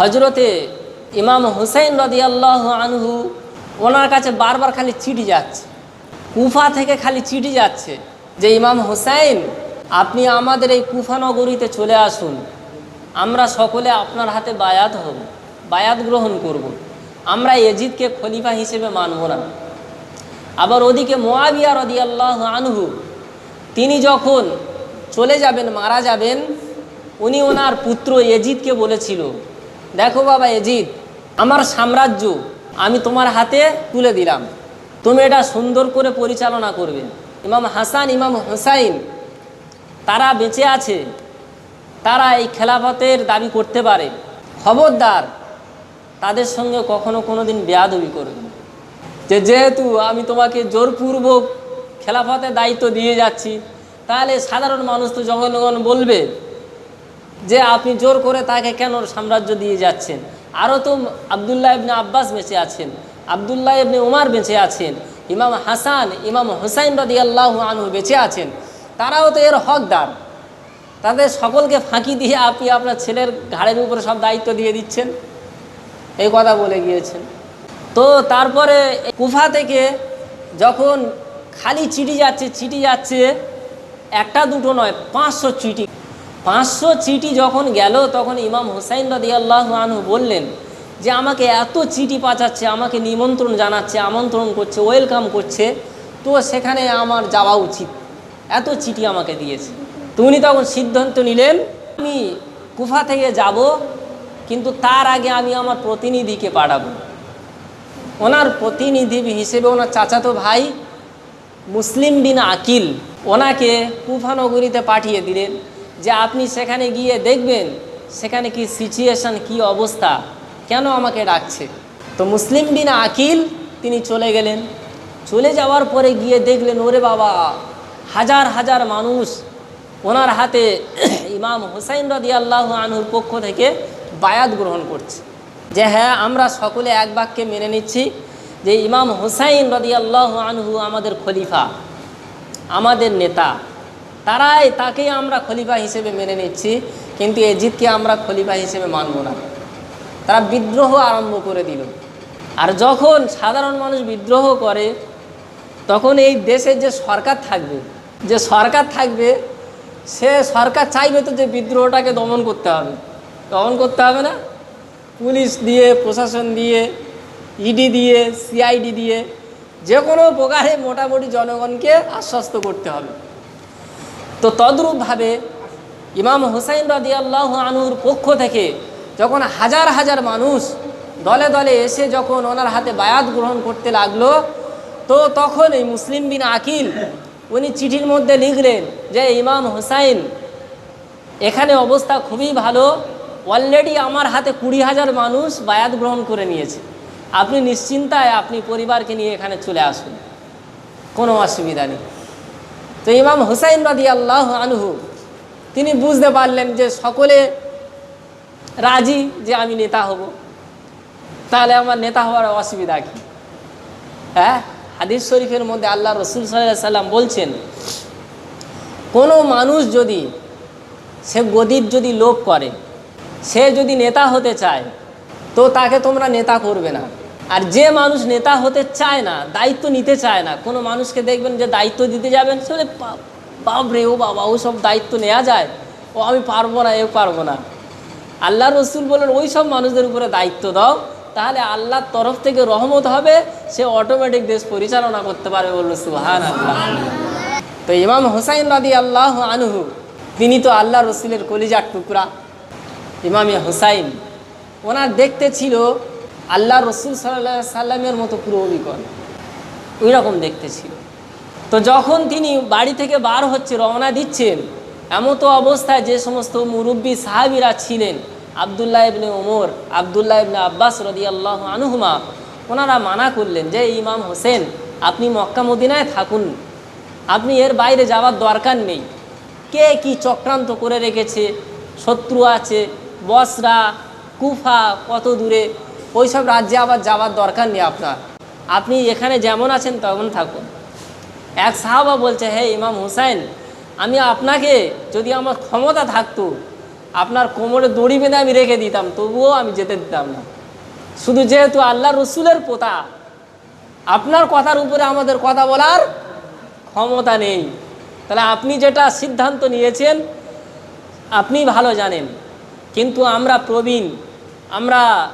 হজরতে ইমাম হুসাইন রদিয়াল্লাহ আনহু, ওনার কাছে বারবার খালি চিঠি যাচ্ছে। কুফা থেকে খালি চিঠি যাচ্ছে যে, ইমাম হুসাইন, আপনি আমাদের এই কুফা নগরীতে চলে আসুন। আমরা সকলে আপনার হাতে বায়াত হব, বায়াত গ্রহণ করব। আমরা এজিদকে খলিফা হিসেবে মানব না। আবার ওদিকে মোয়াবিয়া রদিয়াল্লাহ আনহু, তিনি যখন চলে যাবেন, মারা যাবেন, উনি ওনার পুত্র এজিদকে বলেছিল দেখো বাবা এজিদ, আমার সাম্রাজ্য আমি তোমার হাতে তুলে দিলাম। তুমি এটা সুন্দর করে পরিচালনা করবে। ইমাম হাসান, ইমাম হুসাইন, তারা বেঁচে আছে। তারা এই খেলাফতের দাবি করতে পারে। খবরদার, তাদের সঙ্গে কখনো কোনো দিন বেয়াদবি করবে যে যেহেতু আমি তোমাকে জোরপূর্বক খেলাফতের দায়িত্ব দিয়ে যাচ্ছি, তাহলে সাধারণ মানুষ তো জনগণ বলবে যে আপনি জোর করে তাকে কেন সাম্রাজ্য দিয়ে যাচ্ছেন? আরও তো আবদুল্লাহ ইবনে আব্বাস বেঁচে আছেন, আবদুল্লাহ ইবনে উমার বেঁচে আছেন, ইমাম হাসান, ইমাম হুসাইন রদি আল্লাহ আনহু বেঁচে আছেন। তারাও তো এর হকদার। তাদের সকলকে ফাঁকি দিয়ে আপনি আপনার ছেলের ঘাড়ের উপরে সব দায়িত্ব দিয়ে দিচ্ছেন? এই কথা বলে গিয়েছেন। তো তারপরে কুফা থেকে যখন খালি চিঠি যাচ্ছে চিঠি যাচ্ছে, একটা দুটো নয়, পাঁচশো চিঠি। পাঁচশো চিঠি যখন গেল, তখন ইমাম হুসাইন রদি আল্লাহ আনহু বললেন যে, আমাকে এত চিঠি পাঠাচ্ছে, আমাকে নিমন্ত্রণ জানাচ্ছে, আমন্ত্রণ করছে, ওয়েলকাম করছে। তো সেখানে আমার যাওয়া উচিত। এত চিঠি আমাকে দিয়েছে। তো উনি তখন সিদ্ধান্ত নিলেন, আমি কুফা থেকে যাব, কিন্তু তার আগে আমি আমার প্রতিনিধিকে পাঠাবো। ওনার প্রতিনিধি হিসেবে ওনার চাচাতো ভাই মুসলিম বিন আকিল ওনাকে কুফানগরীতে পাঠিয়ে দিলেন। যে আপনি সেখানে গিয়ে দেখবেন সেখানে কি সিচুয়েশন কি অবস্থা, কেন আমাকে ডাকছে? তো মুসলিম বিন আকিল, তিনি চলে গেলেন। চলে যাওয়ার পরে গিয়ে দেখলেন, ওরে বাবা, হাজার হাজার মানুষ ওনার হাতে ইমাম হুসাইন রদি আল্লাহ আনহুর পক্ষ থেকে বায়াত গ্রহণ করছে। যে হ্যাঁ আমরা সকলে এক বাক্যে মেনে নিচ্ছি যে ইমাম হুসাইন রদি আল্লাহ আনহু আমাদের খলিফা, আমাদের নেতা। তারাই তাকেই আমরা খলিফা হিসেবে মেনে নিচ্ছি, কিন্তু এজিদকে আমরা খলিফা হিসেবে মানব না। তারা বিদ্রোহ আরম্ভ করে দিল। আর যখন সাধারণ মানুষ বিদ্রোহ করে, তখন এই দেশের যে সরকার থাকবে, যে সরকার থাকবে, সে সরকার চাইবে তো যে বিদ্রোহটাকে দমন করতে হবে। দমন করতে হবে না? পুলিশ দিয়ে, প্রশাসন দিয়ে ইডি দিয়ে সিআইডি দিয়ে, যে কোনো প্রকারে মোটামুটি জনগণকে আশ্বস্ত করতে হবে। তো তদ্রূপভাবে ইমাম হুসাইন রাদি আল্লাহ আনুর পক্ষ থেকে যখন হাজার হাজার মানুষ দলে দলে এসে যখন ওনার হাতে বায়াত গ্রহণ করতে লাগল, তো তখন এই মুসলিম বিন আকিল, উনি চিঠির মধ্যে লিখলেন যে, ইমাম হুসাইন, এখানে অবস্থা খুবই ভালো। অলরেডি আমার হাতে কুড়ি হাজার মানুষ বায়াত গ্রহণ করে নিয়েছে। আপনি নিশ্চিন্তায় আপনি পরিবারকে নিয়ে এখানে চলে আসুন। কোনো অসুবিধা নেই। তো ইমাম হুসাইন রাদি আল্লাহ আনহু, তিনি বুঝতে পারলেন যে সকলে রাজি যে আমি নেতা হব। তাহলে আমার নেতা হওয়ার অসুবিধা কি? হ্যাঁ? হাদিস শরীফের মধ্যে আল্লাহ রসুল সাল্লাম বলছেন, কোনো মানুষ যদি, সে গদির যদি লোভ করে, সে যদি নেতা হতে চায়, তো তাকে তোমরা নেতা করবে না। আর যে মানুষ নেতা হতে চায় না দায়িত্ব নিতে চায় না কোনো মানুষকে দেখবেন যে দায়িত্ব দিতে যাবেন সে বলে, "বা- বাপরে ও বাবা ও সব দায়িত্ব নেওয়া যায়? ও আমি পারব না এও পারব না। আল্লাহ রসুল বলেন ওই সব মানুষদের উপরে দায়িত্ব দাও তাহলে আল্লাহর তরফ থেকে রহমত হবে সে অটোমেটিক দেশ পরিচালনা করতে পারবে বলল সুহান আল্লাহ তো ইমাম হুসাইন রাদি আল্লাহ আনহু তিনি তো আল্লাহ রসুলের কলিজার টুকরা ইমামে হুসাইন ওনার দেখতে ছিল আল্লাহ রসুল সাল্লাহ সাল্লামের মতো পুরো অবিকল ওই রকম দেখতে ছিল। তো যখন তিনি বাড়ি থেকে বার হচ্ছে, রওনা দিচ্ছেন এমতো অবস্থায় যে সমস্ত মুরব্বী সাহাবিরা ছিলেন, আবদুল্লাহ ইবনে ওমর, আবদুল্লাহ ইবনে আব্বাস রদি আল্লাহ আনুহুমা, ওনারা মানা করলেন যে ইমাম হোসেন, আপনি মক্কা মদিনায় থাকুন। আপনি এর বাইরে যাওয়ার দরকার নেই। কে কি চক্রান্ত করে রেখেছে? শত্রু আছে, বসরা, কুফা কত দূরে? ওইসব রাজ্যে আবার যাওয়ার দরকার নেই আপনার। আপনি এখানে যেমন আছেন তেমন থাকুন। এক সাহাবা বলছে, হে ইমাম হুসাইন, আমি আপনাকে যদি আমার ক্ষমতা থাকতো, আপনার কোমরে দড়ি বেঁধে আমি রেখে দিতাম, তবুও আমি যেতে দিতাম না। শুধু যেহেতু আল্লাহ রসুলের পোতা, আপনার কথার উপরে আমাদের কথা বলার ক্ষমতা নেই। তাহলে আপনি যেটা সিদ্ধান্ত নিয়েছেন, আপনি ভালো জানেন। কিন্তু আমরা প্রবীণ, আমরা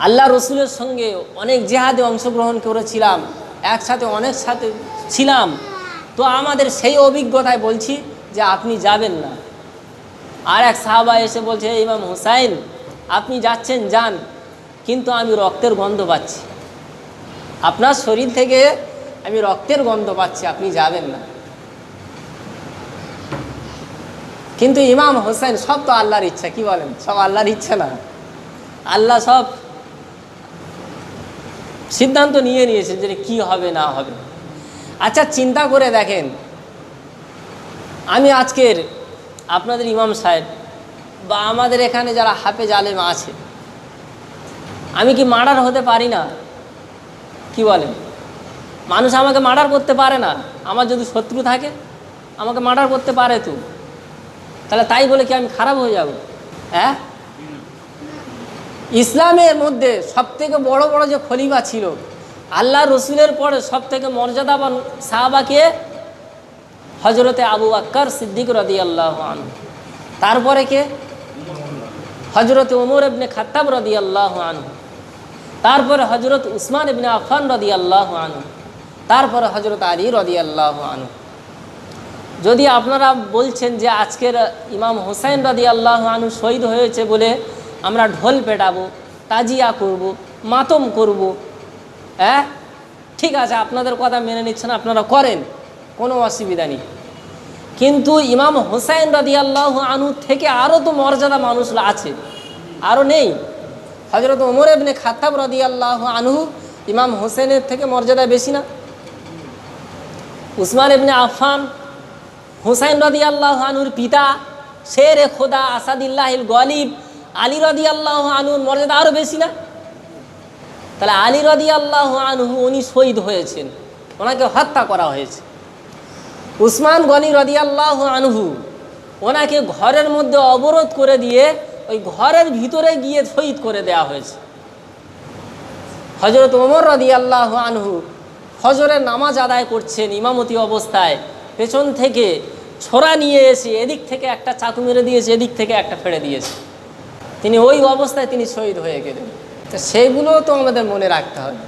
আল্লাহ রসুলের সঙ্গে অনেক জেহাদে অংশগ্রহণ করেছিলাম, একসাথে অনেক সাথে ছিলাম। তো আমাদের সেই অভিজ্ঞতায় বলছি যে আপনি যাবেন না। আর এক সাহাবা এসে বলছে ইমাম হুসাইন, আপনি যাচ্ছেন, যান, কিন্তু আমি রক্তের গন্ধ পাচ্ছি। আপনার শরীর থেকে আমি রক্তের গন্ধ পাচ্ছি, আপনি যাবেন না। কিন্তু ইমাম হোসেন সব তো আল্লাহর ইচ্ছা, কি বলেন? সব আল্লাহর ইচ্ছা না। আল্লাহ সব সিদ্ধান্ত নিয়ে নিয়েছেন যে কি হবে, না হবে। আচ্ছা চিন্তা করে দেখেন, আমি আজকের আপনাদের ইমাম সাহেব বা আমাদের এখানে যারা হাফেজ আলেম আছে, আমি কি মার্ডার হতে পারি না? কি বলেন? মানুষ আমাকে মার্ডার করতে পারে না। আমার যদি শত্রু থাকে, আমাকে মার্ডার করতে পারে তো। তাহলে তাই বলে কি আমি খারাপ হয়ে যাব? হ্যাঁ? ইসলামের মধ্যে সব থেকে বড় বড় যে খলিফা ছিল আল্লাহ রসুলের পরে সব থেকে মর্যাদাবান সাহাবাকে হজরতে আবু আক্কর সিদ্দিক রদি আল্লাহ তারপরে কে? হজরতে ওমর ইবনে খাত্তাব রদি আল্লাহ আনু তারপরে হজরত উসমান ইবনে আফান রদি আল্লাহ আনু তারপরে হজরত আলী রদি আল্লাহ যদি আপনারা বলছেন যে আজকের ইমাম হোসাইন রদি আল্লাহ আনু শহীদ হয়েছে বলে আমরা ঢোল পেটাবো, তাজিয়া করব, মাতম করব। হ্যাঁ? ঠিক আছে, আপনাদের কথা মেনে নিচ্ছেন, আপনারা করেন, কোনো অসুবিধা নেই। কিন্তু ইমাম হোসাইন রদি আল্লাহ আনু থেকে আরও তো মর্যাদা মানুষ আছে আরও নেই। হজরত ওমর এবনে খাতাব রদি আল্লাহ আনহু ইমাম হোসেনের থেকে মর্যাদা বেশি না? উসমান এবনে আফান হুসাইন রদি আল্লাহ আনুর পিতা শের খোদা আসাদিল্লাহিল গলিব আলী রদি আল্লাহ আনুর মর্যাদা আরও বেশি না? তাহলে আলী রদি আল্লাহ আনহু উনি শহীদ হয়েছেন, ওনাকে হত্যা করা হয়েছে। উসমান গনি রদি আল্লাহ আনহু ওনাকে ঘরের মধ্যে অবরোধ করে দিয়ে ওই ঘরের ভিতরে গিয়ে শহীদ করে দেওয়া হয়েছে। হজরত ওমর রদি আল্লাহ আনহু ফজরের নামাজ আদায় করছেন ইমামতি অবস্থায়, পেছন থেকে ছোড়া নিয়ে এসে এদিক থেকে একটা চাকু মেরে দিয়েছে, এদিক থেকে একটা ফেড়ে দিয়েছে। তিনি ওই অবস্থায় তিনি শহীদ হয়ে গেলেন। তো সেগুলো তো আমাদের মনে রাখতে হবে।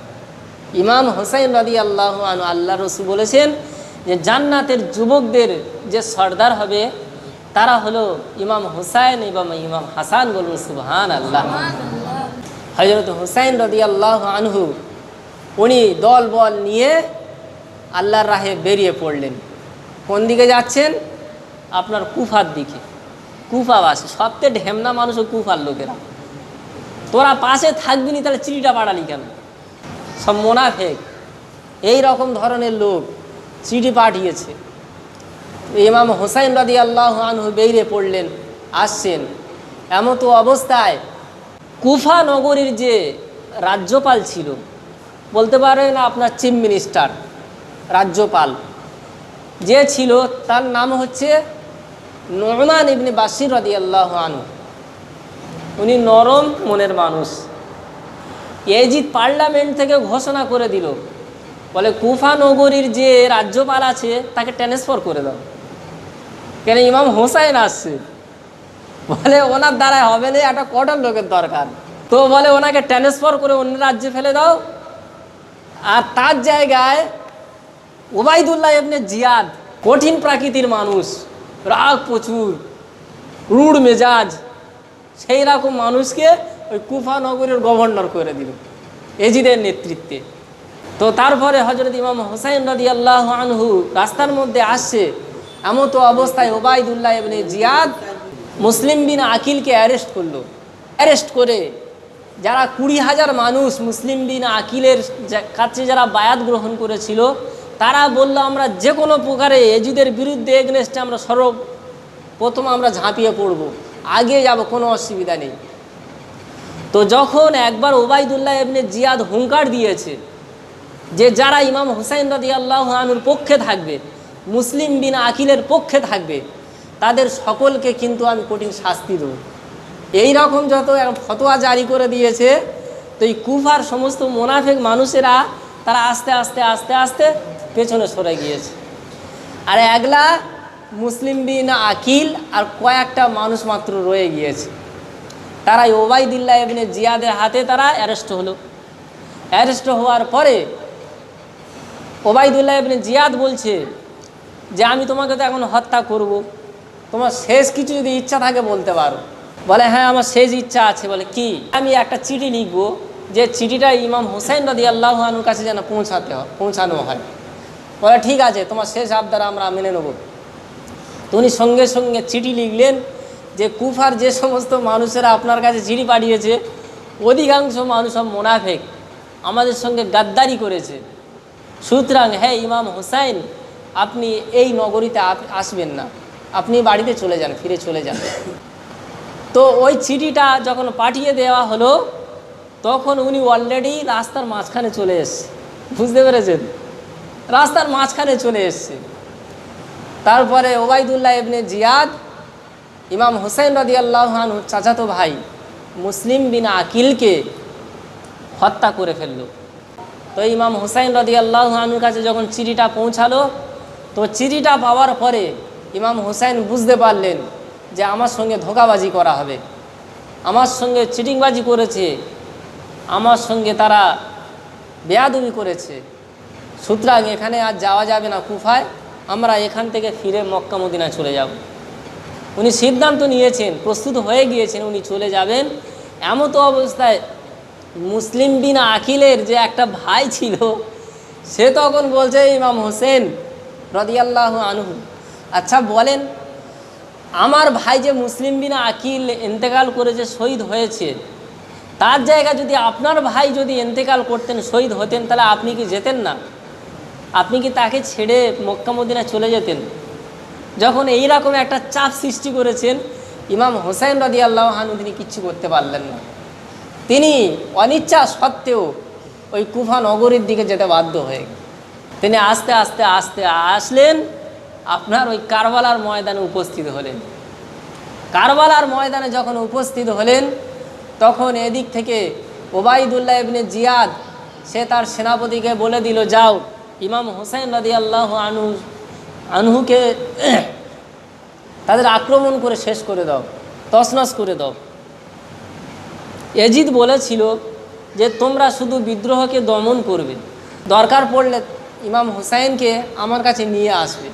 ইমাম হোসাইন রাদি আল্লাহ আনু আল্লাহ রসু বলেছেন যে জান্নাতের যুবকদের যে সর্দার হবে, তারা হলো ইমাম হুসাইন এবং ইমাম হাসান বলুন সুবহান আল্লাহ হজরত হুসাইন রদি আল্লাহ আনহু, উনি দল বল নিয়ে আল্লাহর রাহে বেরিয়ে পড়লেন। কোন দিকে যাচ্ছেন? আপনার কুফার দিকে। কুফাবাসী সবচেয়ে ঢেমনা মানুষ ও কুফার লোকেরা। তোরা পাশে থাকবি নি, তাহলে চিঠিটা পাঠালি কেন? সব মোনাফেক। এই রকম ধরনের লোক চিঠি পাঠিয়েছে। ইমাম হোসাইন রাদি আল্লাহ আনহু বেরিয়ে পড়লেন, আসছেন। এমতো অবস্থায় কুফা নগরীর যে রাজ্যপাল ছিল, বলতে পারেন আপনার চিফ মিনিস্টার, রাজ্যপাল, যে ছিল, তার নাম হচ্ছে নোমান ইবনে বাসির রদি আল্লাহ আনু উনি নরম মনের মানুষ। এজিদ পার্লামেন্ট থেকে ঘোষণা করে দিল। বলে কুফা নগরীর যে রাজ্যপাল আছে, তাকে ট্রান্সফার করে দাও। কেন ইমাম হোসাইন আসছে? বলে ওনার দ্বারা হবে না, একটা কটার লোকের দরকার। তো বলে ওনাকে ট্রান্সফার করে অন্য রাজ্যে ফেলে দাও। আর তার জায়গায় ওবায়দুল্লাহ এমনি জিয়াদ কঠিন প্রাকৃতির মানুষ। রাগ প্রচুর, রুড় মেজাজ। সেই রকম মানুষকে ওই কুফা নগরের গভর্নর করে দিল, এজিদের নেতৃত্বে। তো তারপরে হজরত ইমাম হোসাইন রদি আল্লাহ আনহু রাস্তার মধ্যে আসছে এমন তো অবস্থায় ওবায়দুল্লাহ এমনি জিয়াদ মুসলিম বিন আকিলকে অ্যারেস্ট করল। অ্যারেস্ট করে যারা কুড়ি হাজার মানুষ মুসলিম বিন আকিলের কাছে যারা বায়াত গ্রহণ করেছিল তারা বলল, আমরা যে কোনো প্রকারে এজিদের বিরুদ্ধে এগনেস্টে আমরা সর্ব, প্রথম আমরা ঝাঁপিয়ে পড়ব। আগে যাব, কোনো অসুবিধা নেই। তো যখন একবার ওবায়দুল্লাহ এমনি জিয়াদ হুঙ্কার দিয়েছে যে যারা ইমাম হুসাইন রাদি আল্লাহ আনুর পক্ষে থাকবে, মুসলিম বিন আকিলের পক্ষে থাকবে, তাদের সকলকে কিন্তু আমি কঠিন শাস্তি দেবো। এই রকম যত ফতোয়া জারি করে দিয়েছে, তো এই কুফার সমস্ত মোনাফেক মানুষেরা, তারা আস্তে আস্তে আস্তে আস্তে পেছনে সরে গিয়েছে। আর একলা মুসলিম বিন আকিল, আর কয়েকটা মানুষ মাত্র রয়ে গিয়েছে। তারা ওবায়দুল্লাহ এবিনে জিয়াদের হাতে তারা অ্যারেস্ট হলো। অ্যারেস্ট হওয়ার পরে ওবায়দুল্লাহ এবিনে জিয়াদ বলছে যে, আমি তোমাকে তো এখন হত্যা করব। তোমার শেষ কিছু যদি ইচ্ছা থাকে বলতে পারো। বলে হ্যাঁ আমার শেষ ইচ্ছা আছে। বলে, কি? আমি একটা চিঠি লিখব যে, চিঠিটা ইমাম হুসাইন রদি আল্লাহ আনুর কাছে যেন পৌঁছাতে হয়, পৌঁছানো হয়। বলে, ঠিক আছে, তোমার শেষ আবদার আমরা মেনে নেব। তো উনি সঙ্গে সঙ্গে চিঠি লিখলেন যে, কুফার যে সমস্ত মানুষেরা আপনার কাছে চিঠি পাঠিয়েছে, অধিকাংশ মানুষ সব মোনাফেক। আমাদের সঙ্গে গাদ্দারি করেছে। সুতরাং হ্যাঁ ইমাম হোসাইন, আপনি এই নগরীতে আসবেন না। আপনি বাড়িতে চলে যান, ফিরে চলে যান। তো ওই চিঠিটা যখন পাঠিয়ে দেওয়া হলো, তখন উনি অলরেডি রাস্তার মাঝখানে চলে এসছে বুঝতে পেরেছেন? রাস্তার মাঝখানে চলে এসছে। তারপরে ওবায়দুল্লাহ ইবনে জিয়াদ, ইমাম হোসেন রদি আল্লাহান চাচাতো ভাই মুসলিম বিন আকিলকে হত্যা করে ফেলল। তো ইমাম হুসাইন রদি আল্লাহানুর কাছে যখন চিঠিটা পৌঁছালো, তো চিঠিটা পাওয়ার পরে ইমাম হুসাইন বুঝতে পারলেন যে আমার সঙ্গে ধোকাবাজি করা হবে। আমার সঙ্গে চিটিংবাজি করেছে। আমার সঙ্গে তারা বেয়াদবি করেছে। সুতরাং এখানে আর যাওয়া যাবে না কুফায়, আমরা এখান থেকে ফিরে মক্কা মদিনায় চলে যাব। উনি সিদ্ধান্ত নিয়েছেন, প্রস্তুত হয়ে গিয়েছেন উনি চলে যাবেন। এমত অবস্থায় মুসলিম বিন আকিলের যে একটা ভাই ছিল, সে তখন বলছে, ইমাম হোসেন রদিয়াল্লাহ আনহু আচ্ছা বলেন, আমার ভাই যে মুসলিম বিন আকিল ইন্তেকাল করেছে, শহীদ হয়েছে, তার জায়গায় যদি আপনার ভাই যদি ইন্তেকাল করতেন, শহীদ হতেন, তাহলে আপনি কি যেতেন না? আপনি কি তাকে ছেড়ে মক্কা চলে যেতেন? যখন এই রকম একটা চাপ সৃষ্টি করেছেন, ইমাম হোসেন রদি আল্লাহ তিনি কিচ্ছু করতে পারলেন না। তিনি অনিচ্ছা সত্ত্বেও ওই কুফা নগরীর দিকে যেতে বাধ্য হয়ে তিনি আস্তে আস্তে আস্তে আসলেন, আপনার ওই কারবালার ময়দানে উপস্থিত হলেন। কারবালার ময়দানে যখন উপস্থিত হলেন, তখন এদিক থেকে ওবায়দুল্লাহ ইবনে জিয়াদ, সে তার সেনাপতিকে বলে দিল, যাও। ইমাম হোসেন রদি আল্লাহ আনু আনহুকে তাদের আক্রমণ করে শেষ করে দাও, তছনছ করে দাও। এজিদ বলেছিল যে তোমরা শুধু বিদ্রোহকে দমন করবে, দরকার পড়লে ইমাম হুসাইনকে আমার কাছে নিয়ে আসবে।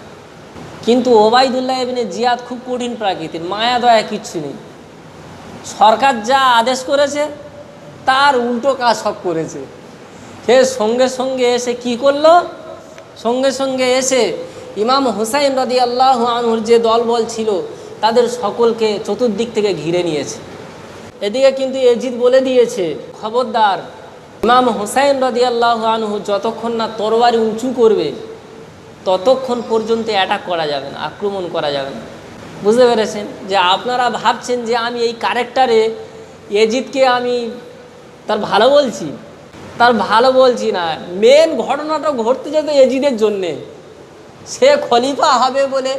কিন্তু ওবায়দুল্লাহ ইবনে জিয়াদ খুব কঠিন প্রাকৃতির মায়া দয়া কিচ্ছু নেই। সরকার যা আদেশ করেছে, তার উল্টো কাজ সব করেছে। সে সঙ্গে সঙ্গে এসে কি করল? সঙ্গে সঙ্গে এসে ইমাম হুসাইন রদি আল্লাহ আনহুর যে দলবল ছিল, তাদের সকলকে চতুর্দিক থেকে ঘিরে নিয়েছে। এদিকে কিন্তু এজিদ বলে দিয়েছে, খবরদার, ইমাম হুসাইন রদি আল্লাহ আনহু যতক্ষণ না তরবারি উঁচু করবে, ততক্ষণ পর্যন্ত অ্যাটাক করা যাবে না, আক্রমণ করা যাবে না। বুঝতে পেরেছেন? যে আপনারা ভাবছেন যে আমি এই ক্যারেক্টারে এজিদকে আমি তার ভালো বলছি? তার ভালো বলছি না। মেন ঘটনাটা ঘটতে যেত এজিদের জন্যে। সে খলিফা হবে বলে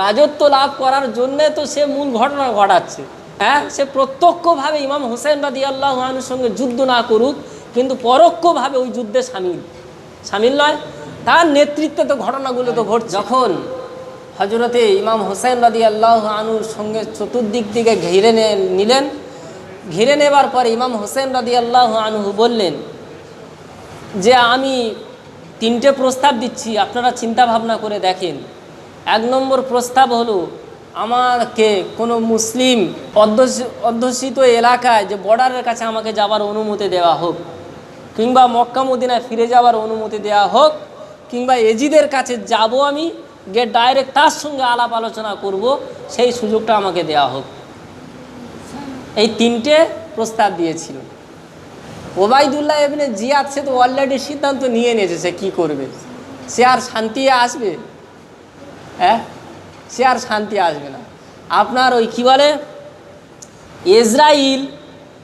রাজত্ব লাভ করার জন্যে তো সে মূল ঘটনা ঘটাচ্ছে। হ্যাঁ সে প্রত্যক্ষভাবে ইমাম হোসেন রাদি আল্লাহ আনুর সঙ্গে যুদ্ধ না করুক, কিন্তু পরোক্ষভাবে ওই যুদ্ধে সামিল। সামিল নয়, তার নেতৃত্বে তো ঘটনাগুলো তো ঘটছে। যখন হজরতে ইমাম হোসেন রাদি আল্লাহ আনুর সঙ্গে চতুর্দিক দিকে ঘিরে নিলেন, ঘিরে নেবার পরে ইমাম হোসেন রাদি আল্লাহ আনহু বললেন যে আমি তিনটে প্রস্তাব দিচ্ছি, আপনারা চিন্তা ভাবনা করে দেখেন। এক নম্বর প্রস্তাব হলো, আমাকে কোনো মুসলিম অধ্যুষি- অধ্যুষিত এলাকায় যে বর্ডারের কাছে আমাকে যাবার অনুমতি দেওয়া হোক, কিংবা মক্কা মদিনায় ফিরে যাওয়ার অনুমতি দেওয়া হোক, কিংবা এজিদের কাছে যাব আমি, গিয়ে ডাইরেক্ট তার সঙ্গে আলাপ আলোচনা করব, সেই সুযোগটা আমাকে দেওয়া হোক। এই তিনটে প্রস্তাব দিয়েছিল। ওবায়দুল্লাহ এমনি জিয়াদ সে তো অলরেডি সিদ্ধান্ত নিয়ে নিয়েছে সে কী করবে। সে আর শান্তি আসবে? হ্যাঁ? সে আর শান্তি আসবে না। আপনার ওই কী বলে? ইসরাইল,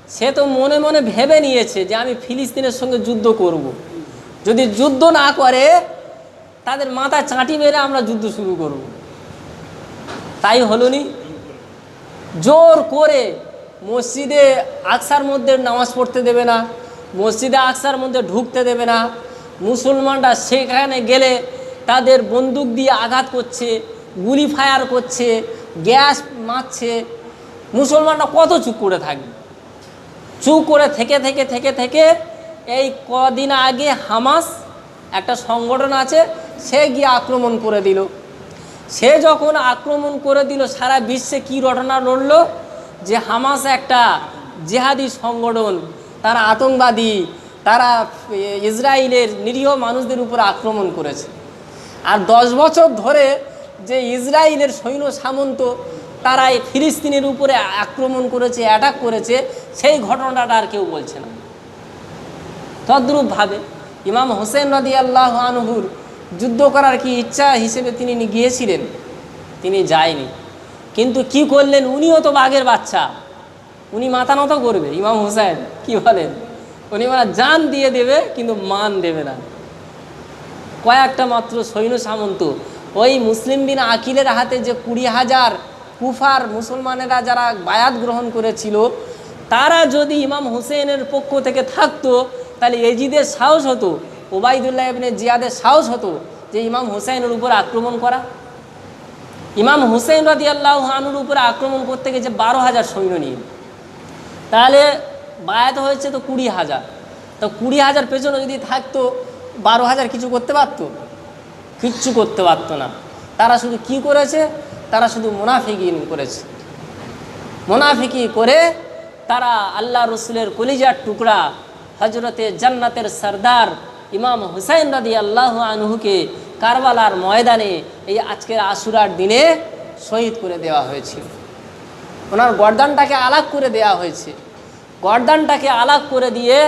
সে তো মনে মনে ভেবে নিয়েছে যে আমি ফিলিস্তিনের সঙ্গে যুদ্ধ করব। যদি যুদ্ধ না করে, তাদের মাথা চাঁটি মেরে আমরা যুদ্ধ শুরু করব। তাই হলুনি জোর করে মসজিদে আকসার মধ্যে নামাজ পড়তে দেবে না, মসজিদে আকসার মধ্যে ঢুকতে দেবে না। মুসলমানরা সেখানে গেলে তাদের বন্দুক দিয়ে আঘাত করছে, গুলি ফায়ার করছে, গ্যাস মারছে। মুসলমানরা কত চুপ করে থাকবে চুপ করে থেকে থেকে থেকে থেকে এই কদিন আগে হামাস একটা সংগঠন আছে, সে গিয়ে আক্রমণ করে দিল। সে যখন আক্রমণ করে দিল, সারা বিশ্বে কি ঘটনা লড়ল? যে হামাস একটা জেহাদি সংগঠন, তারা আতঙ্কবাদী, তারা ইসরায়েলের নিরীহ মানুষদের উপর আক্রমণ করেছে। আর দশ বছর ধরে যে ইসরায়েলের সৈন্য সামন্ত, তারা এই ফিলিস্তিনের উপরে আক্রমণ করেছে অ্যাটাক করেছে, সেই ঘটনাটা আর কেউ বলছে না। তদ্রূপভাবে ইমাম হোসেন রদি আল্লাহ আনহুর যুদ্ধ করার কি ইচ্ছা হিসেবে তিনি গিয়েছিলেন? তিনি যায়নি। কিন্তু কি করলেন? উনিও তো বাঘের বাচ্চা। উনি মাথা নত করবে, ইমাম হোসেন কি বলেন? উনি মানে জান দিয়ে দেবে, কিন্তু মান দেবে না। কয়েকটা মাত্র সৈন্য সামন্ত। ওই মুসলিম বিন আকিলের হাতে যে কুড়ি হাজার কুফার মুসলমানেরা যারা বায়াত গ্রহণ করেছিল, তারা যদি ইমাম হুসেনের পক্ষ থেকে থাকতো, তাহলে এজিদের সাহস হতো, ওবায়দুল্লাহ ইবনে জিয়াদের সাহস হতো যে ইমাম হুসাইনের উপর আক্রমণ করা। ইমাম হুসেন রাদি আল্লাহ আনুর উপরে আক্রমণ করতে গেছে বারো হাজার সৈন্য নিয়ে তাহলে বায়াত হয়েছে তো কুড়ি হাজার। তো কুড়ি হাজার পেছনে যদি থাকতো, বারো হাজার কিছু করতে পারতো? কিচ্ছু করতে পারতো না। তারা শুধু কি করেছে? তারা শুধু মোনাফিকিন করেছে। মোনাফিকি করে তারা আল্লাহ রসুলের কলিজার টুকরা হজরতে জান্নাতের সর্দার ইমাম হুসাইন রাদি আল্লাহ আনহুকে কারবালার ময়দানে এই আজকের আশুরার দিনে শহীদ করে দেওয়া হয়েছিল। ওনার গর্দানটাকে আলাগ করে দেওয়া হয়েছে। গর্দানটাকে আলাগ করে দিয়ে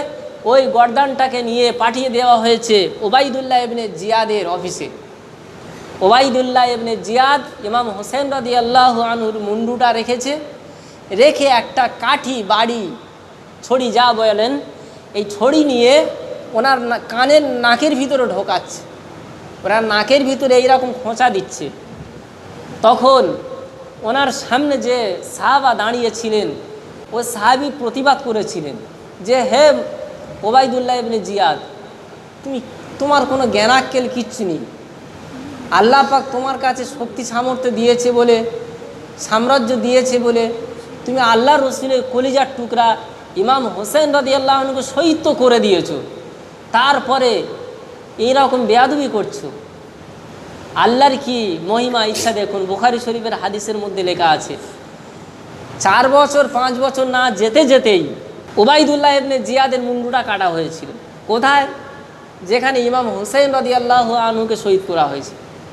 ওই গর্দানটাকে নিয়ে পাঠিয়ে দেওয়া হয়েছে ওবাইদুল্লাহ ইবনে জিয়াদের অফিসে। ওবাইদুল্লাহ ইবনে জিয়াদ, ইমাম হোসেন রাদি আল্লাহ আনুর মুন্ডুটা রেখেছে। রেখে একটা কাঠি, বাড়ি, ছড়ি যা বলেন, এই ছড়ি নিয়ে ওনার কানের নাকের ভিতরে ঢোকাচ্ছে। ওনার নাকের ভিতরে এইরকম খোঁচা দিচ্ছে। তখন ওনার সামনে যে সাহাবা দাঁড়িয়েছিলেন ওই সাহাবি প্রতিবাদ করেছিলেন যে, হে ওবায়দুল্লাহ ইবনে জিয়াদ, তুমি, তোমার কোনো জ্ঞানাক্কেল কিচ্ছু নেই। আল্লাহ পাক তোমার কাছে শক্তি সামর্থ্য দিয়েছে বলে, সাম্রাজ্য দিয়েছে বলে, তুমি আল্লাহ রসুলের কলিজার টুকরা ইমাম হোসেন রদি আল্লাহকে শহীদ করে দিয়েছ। তারপরে এইরকম বেয়াদুবি করছ। আল্লাহর কি মহিমা, ইচ্ছা দেখুন, বুখারি শরীফের হাদিসের মধ্যে লেখা আছে, চার বছর, পাঁচ বছর না যেতে যেতেই ওবায়দুল্লাহ ইবনে জিয়াদের মুন্ডুটা কাটা হয়েছিল। কোথায়? যেখানে ইমাম হুসাইন রদি আল্লাহ আনহুকে শহীদ করা হয়েছে।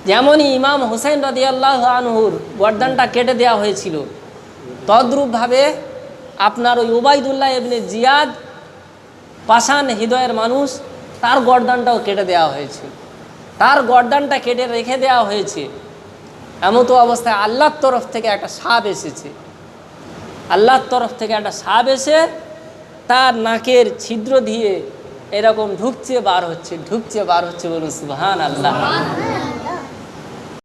যেমনই ইমাম হুসাইন রদি আল্লাহ আনহুর গর্দানটা কেটে দেওয়া হয়েছিল, তদ্রূপভাবে আপনার ওই ওবায়দুল্লাহ ইবনে জিয়াদ পাষাণ হৃদয়ের মানুষ তার গরদানটাও কেটে দেওয়া হয়েছে। তার গরদানটা কেটে রেখে দেওয়া হয়েছে। এমন তো অবস্থায় আল্লাহর তরফ থেকে একটা সাপ এসেছে। আল্লাহর তরফ থেকে একটা সাপ এসে তার নাকের ছিদ্র দিয়ে এরকম ঢুকছে, বার হচ্ছে, ঢুকছে, বার হচ্ছে বলুন সুবহান আল্লাহ